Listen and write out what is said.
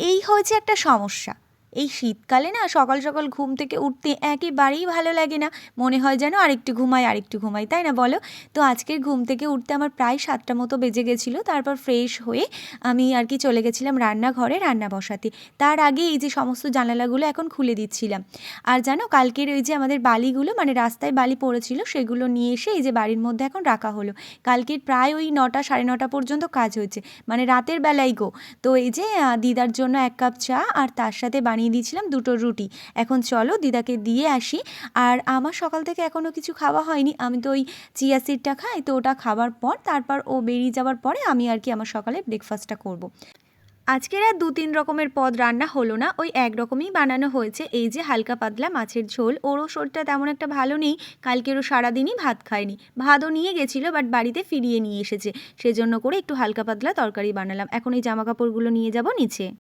এই হয়েছে একটা সমস্যা। এই শীতকালে না সকাল সকাল ঘুম থেকে উঠতে একেবারেই ভালো লাগে না। মনে হয় যেন আরেকটু ঘুমাই আরেকটু ঘুমাই, তাই না বলো? তো আজকের ঘুম থেকে উঠতে আমার প্রায় সাতটা মতো বেজে গেছিল, তারপর ফ্রেশ হয়ে আমি আর কি চলে গেছিলাম রান্নাঘরে রান্না বসাতে। তার আগে এই যে সমস্ত জানালাগুলো এখন খুলে দিচ্ছিলাম। আর জানো, কালকের ওই যে আমাদের বালিগুলো মানে রাস্তায় বালি পড়েছিল, সেগুলো নিয়ে এসে এই যে বাড়ির মধ্যে এখন রাখা হলো। কালকের প্রায় ওই নটা, সাড়ে নটা পর্যন্ত কাজ হয়েছে। মানে রাতের বেলায় গো। তো এই যে দিদার জন্য এক কাপ চা আর তার সাথে বানিয়ে দিয়েছিলাম দুটো রুটি। এখন চলো দিদাকে দিয়ে আসি। আর আমার সকাল থেকে এখনও কিছু খাওয়া হয়নি। আমি তো ওই চিয়া সিডটা খাই, তো ওটা খাবার পর, তারপর ও বেরিয়ে যাওয়ার পরে আমি আর কি আমার সকালে ব্রেকফাস্টটা করব। আজকের আর দু তিন রকমের পদ রান্না হলো না, ওই এক রকমই বানানো হয়েছে। এই যে হালকা পাতলা মাছের ঝোল, ওরও শরীরটা তেমন একটা ভালো নেই, কালকেরও সারাদিনই ভাত খায়নি। ভাতও নিয়ে গেছিল বাট বাড়িতে ফিরিয়ে নিয়ে এসেছে। সেজন্য করে একটু হালকা পাতলা তরকারি বানালাম। এখন এই জামা কাপড়গুলো নিয়ে যাব নিচে।